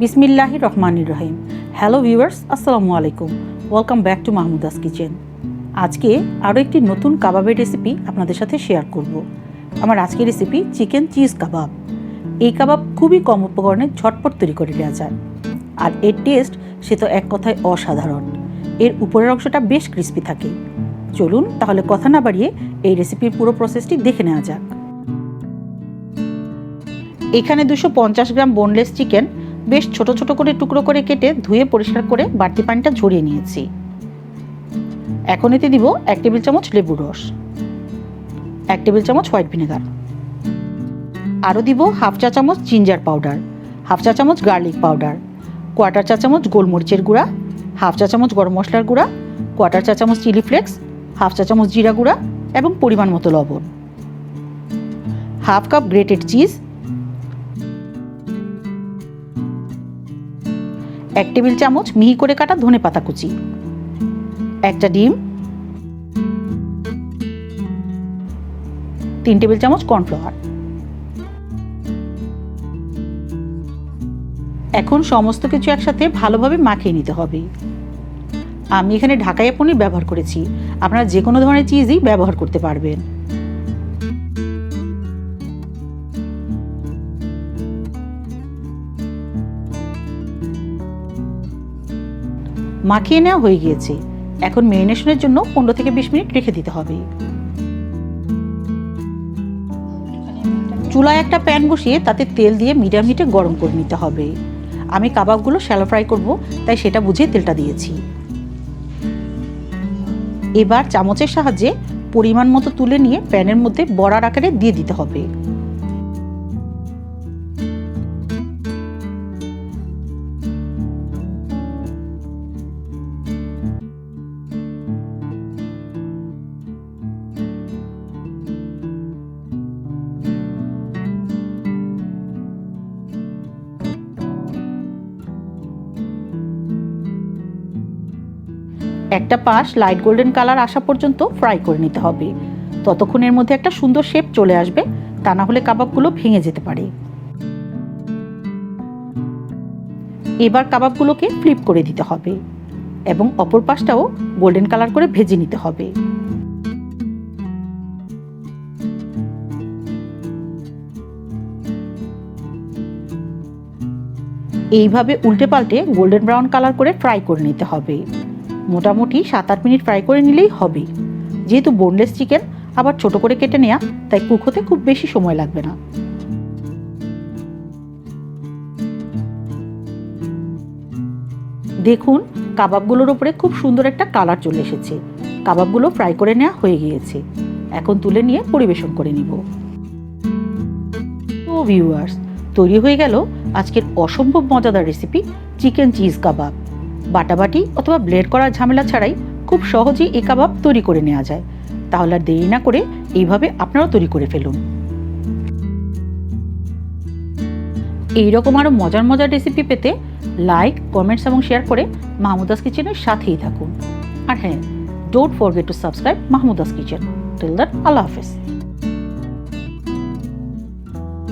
বিসমিল্লাহি রহমানির রহিম। Hello viewers, আসসালামু আলাইকুম। Welcome back to Mahmuda's kitchen. আজকে আরও একটি নতুন কাবাবের রেসিপি আপনাদের সাথে শেয়ার করব। আমার আজকের রেসিপি চিকেন চিজ কাবাব। এই কাবাব খুবই কম উপকরণে ঝটপট তৈরি করে নেওয়া যায়। আর এর টেস্ট, সে তো এক কথায় অসাধারণ। এর উপরের অংশটা বেশ ক্রিস্পি থাকে। চলুন তাহলে কথা না বাড়িয়ে এই রেসিপির পুরো প্রসেসটি দেখে নেওয়া যাক। এখানে দুশো গ্রাম বোনলেস চিকেন বেশ ছোট ছোট করে টুকরো করে কেটে ধুয়ে পরিষ্কার করে বাড়তি পানিটা ঝরিয়ে নিয়েছি। এখন এতে দিব এক টেবিল চামচ লেবুর রস, এক টেবিল চামচ হোয়াইট ভিনেগার। আরও দিব হাফ চা চামচ জিঞ্জার পাউডার, হাফ চা চামচ গার্লিক পাউডার, কোয়ার্টার চা চামচ গোলমরিচের গুঁড়া, হাফ চা চামচ গরম মশলার গুঁড়া, কোয়ার্টার চা চামচ চিলি ফ্লেক্স, হাফ চা চামচ জিরা গুঁড়া এবং পরিমাণ মতো লবণ। হাফ কাপ গ্রেটেড চিজ এক টেবিল চামচ মিহি করে কাটা ধনে পাতা কুচি। একটা ডিম। তিন টেবিল চামচ কর্নফ্লাওয়ার। এখন সমস্ত কিছু একসাথে ভালোভাবে মাখিয়ে নিতে হবে। আমি এখানে ঢাকাইয়া পনির ব্যবহার করেছি। আপনারা যে কোনো ধরনের চিজই ব্যবহার করতে পারবেন। মাখিয়ে নেওয়া হয়ে গিয়েছে। এখন মেরিনেশনের জন্য পনেরো থেকে বিশ মিনিট রেখে দিতে হবে। চুলায় একটা প্যান বসিয়ে তাতে তেল দিয়ে মিডিয়াম হিটে গরম করে নিতে হবে। আমি কাবাবগুলো শ্যালো ফ্রাই করব, তাই সেটা বুঝে তেলটা দিয়েছি। এবার চামচের সাহায্যে পরিমাণ মতো তুলে নিয়ে প্যানের মধ্যে বড়ার আকারে দিয়ে দিতে হবে। একটা পাশ লাইট গোল্ডেন কালার আসা পর্যন্ত ফ্রাই করে নিতে হবে। ততক্ষণের মধ্যে একটা সুন্দর শেপ চলে আসবে, তা না হলে কাবাবগুলো ভেঙে যেতে পারে। এবার কাবাবগুলোকে ফ্লিপ করে দিতে হবে এবং অপর পাশটাও গোল্ডেন কালার করে ভেজে নিতে হবে। এইভাবে উল্টে পাল্টে গোল্ডেন ব্রাউন কালার করে ফ্রাই করে নিতে হবে। মোটামুটি সাত আট মিনিট ফ্রাই করে নিলেই হবে। যেহেতু বোনলেস চিকেন আবার ছোট করে কেটে নেওয়া তাই কুক হতে খুব বেশি সময় লাগবে না। দেখুন, কাবাবগুলোর উপরে খুব সুন্দর একটা কালার চলে এসেছে। কাবাবগুলো ফ্রাই করে নেওয়া হয়ে গিয়েছে। এখন তুলে নিয়ে পরিবেশন করে নিব। তো ভিউয়ার্স তৈরি হয়ে গেল আজকের অসম্ভব মজাদার রেসিপি চিকেন চিজ কাবাব। বাটাবাটি অথবা ব্লেড করার ঝামেলা ছাড়াই খুব সহজেই এই কাবাব তৈরি করে নেওয়া যায়। তাহলে আর দেরি না করে এইভাবে আপনারাও তৈরি করে ফেলুন। এইরকম আরও মজার মজার রেসিপি পেতে লাইক কমেন্টস এবং শেয়ার করে মাহমুদাস কিচেনের সাথেই থাকুন। আর হ্যাঁ don't forget to subscribe Mahmuda's kitchen till that আল্লাহ হাফেজ।